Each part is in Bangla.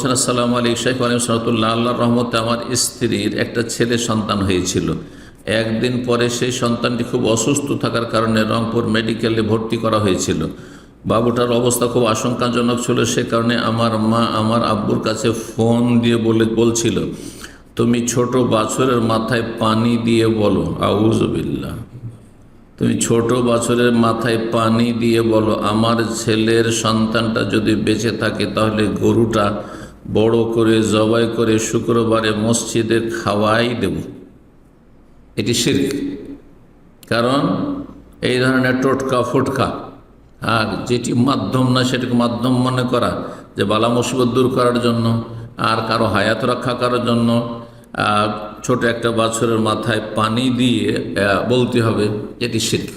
আসসালামু আলাইকুম, শেখ আলিম সরতুল্লাহ আল্লাহ রহমতে আমার স্ত্রীর একটা ছেলে সন্তান হয়েছিল। একদিন পরে সেই সন্তানটি খুব অসুস্থ থাকার কারণে রংপুর মেডিকেলে ভর্তি করা হয়েছিল। বাবুটার অবস্থা খুব আশঙ্কাজনক ছিল, সে কারণে আমার মা আমার আব্বুর কাছে ফোন দিয়ে বলে, বলছিল, তুমি ছোট বাছরের মাথায় পানি দিয়ে বলো। আউজবিল্লা তুমি ছোট বছরের মাথায় পানি দিয়ে বলো। আমার ছেলের সন্তানটা যদি বেঁচে থাকে তাহলে গরুটা বড় করে, জবাই করে শুক্রবারে মসজিদে খাওয়াই দেব। এটি শির্ক। কারণ এই ধরনের টোটকা ফোটকা, আর যেটি মাধ্যম না, সেটাকে মাধ্যম মনে করা, যে বালা মুসিবত দূর করার জন্য, আর কারও হায়াত রক্ষা করার জন্য ছোট একটা বাছরের মাথায় পানি দিয়ে বলতে হবে, এটি শির্ক।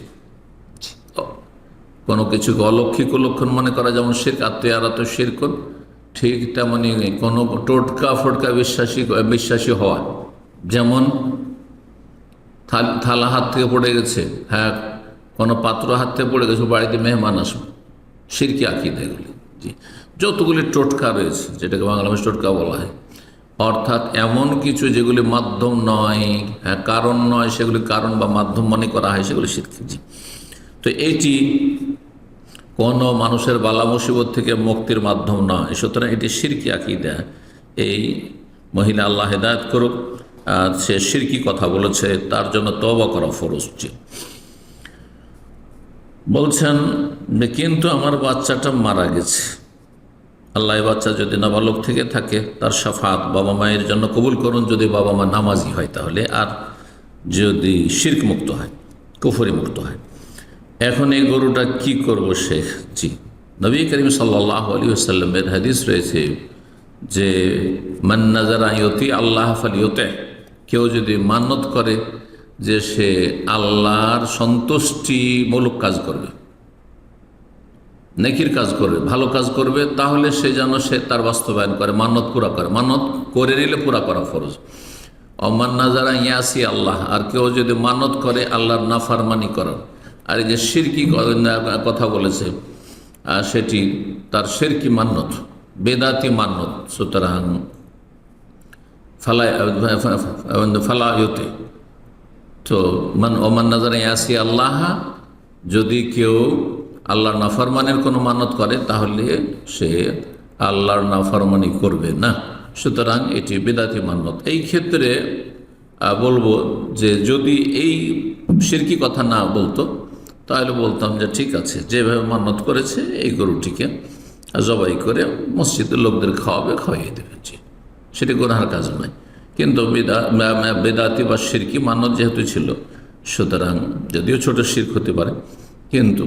কোনো কিছুকে অলৌকিক লক্ষণ মনে করা, যেমন শির্ক আত্মীয়ারা তো শিরকন ঠিক তেমনই কোনো টোটকা ফোটকা বিশ্বাসী বিশ্বাসী হওয়া। যেমন থাল- হাত থেকে পড়ে গেছে হ্যাঁ কোনো পাত্র হাত থেকে পড়ে গেছে, বাড়িতে মেহমান আসবে। সিরকি আকিদ এগুলি। জি। যতগুলি টোটকা রয়েছে, যেটাকে বাংলা ভাষায় টোটকা বলা হয়। অর্থাৎ এমন কিছু যেগুলি মাধ্যম নয় হ্যাঁ কারণ নয়, সেগুলি কারণ বা মাধ্যম মনে করা হয়, সেগুলি শিরকি জি। তো এইটি কোনো মানুষের বালা মুসিবত থেকে মুক্তির মাধ্যম নয়। সুতরাং এটি সিরকি আকিদা। এই মহিলা আল্লাহ হেদায়ত করুক সে সিরকি কথা বলেছে, তার জন্য তবা করা উচিত বলছেন কিন্তু আমার বাচ্চাটা মারা গেছে। আল্লাহ বাচ্চা যদি নাবালক থেকে থাকে, তার সাফাত বাবা মায়ের জন্য কবুল করুন। যদি বাবা মা নামাজি হয় তাহলে, আর যদি শির্ক মুক্ত হয়, কুফরি মুক্ত হয়। এখন এই গরুটা কি করব শেখ জি নবী করিম সাল্লাহ আলী আসাল্লামের হাদিস রয়েছে যে মান্নাজার ইয়তি আল্লাহ ফালিয়তে কেউ যদি মান্যত করে যে সে আল্লাহর সন্তুষ্টিমূলক কাজ করবে, নেকির কাজ করবে, ভালো কাজ করবে, তাহলে সে যেন সে তার বাস্তবায়ন করে মান্যত পুরা করে। মান্যত করে নিলে পুরা করা ফরজ। অমান্না যারা ইয়াসি আল্লাহ, আর কেউ যদি মানত করে, আল্লাহর নাফারমানি করার আর এই যে সিরকি কথা বলেছে সেটি তার সিরকি মান্যত বেদাতি মান্যত সুতরাং ফালাই ফালায়তে। তো মান ওমান নাজারা ইয়াসি আল্লাহ, যদি কেউ আল্লাহর নাফরমানের কোনো মানত করে, তাহলে সে আল্লাহর নাফরমানি করবে না। সুতরাং এটি বেদাতি মান্যত এই ক্ষেত্রে বলব যে যদি এই সিরকি কথা না বলতো তাহলে বলতাম যে, ঠিক আছে, যেভাবে মান্যত করেছে, এই গরুটিকে জবাই করে মসজিদের লোকদের খাওয়াবে খাওয়াইয়ে দেবে সেটি গোনার কাজ নয়। কিন্তু বেদা বেদাতি বা সিরকি মানত যেহেতু ছিল, সুতরাং যদিও ছোট শির্ক হতে পারে, কিন্তু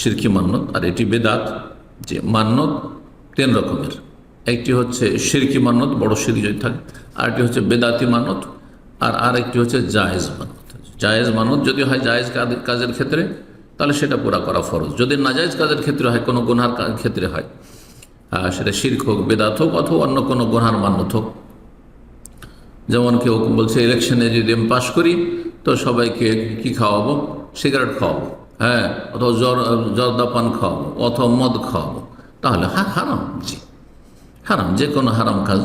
সিরকি মান্যত আর এটি বেদাত যে মান্যত তিন রকমের। একটি হচ্ছে সিরকি মান্যত বড় সিরকি যদি থাকে, আরেকটি হচ্ছে বেদাতি মানত আর আরেকটি হচ্ছে জায়েজ মানত জায়েজ মানত যদি হয় জায়েজ কাজের ক্ষেত্রে, তাহলে সেটা পুরা করা ফরজ। যদি নাজায়েজ কাজের ক্ষেত্রে হয়, কোনো গুনহার ক্ষেত্রে হয় সেটা শির্ক হোক, বেদাত হোক, অথবা অন্য কোনো গুনহার মান্যত হোক। যেমন কেউ বলছে ইলেকশনে যদি আমি পাশ করি, তো সবাইকে কি খাওয়াবো? সিগারেট খাওয়াবো হ্যাঁ অথবা জ্বর, জর্দা পান খাওয়াবো, অথবা মদ খাওয়াবো। তাহলে হ্যাঁ হারাম, জি। হারাম, যে কোনো হারাম কাজ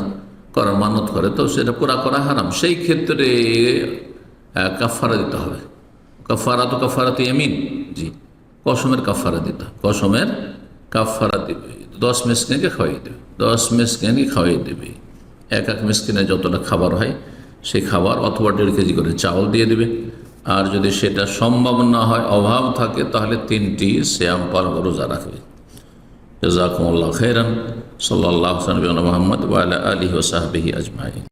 করার মানত করে, তো সেটা পুরা করা হারাম। সেই ক্ষেত্রে কাফারা দিতে হবে। কাফারা তো কাফারাতে এমিন জি। কসমের কাফারা দিতে। কসমের কাফারা দেবে। দশ মেসকিনকে খাওয়াই দেবে। দশ মেসকিনকে খাওয়াই দেবে। এক এক মেসকিনে যতটা খাবার হয়, সেই খাবার অথবা দেড় কেজি করে চাউল দিয়ে দেবে। আর যদি সেটা সম্ভব না হয়, অভাব থাকে, তাহলে তিনটি শ্যাম পালন রোজা রাখবে। জাজাকুমুল্লাহ খেরান সাল্লাহ মোহাম্মদ ওয়ালা আলী ওসাহবিহি আজমাই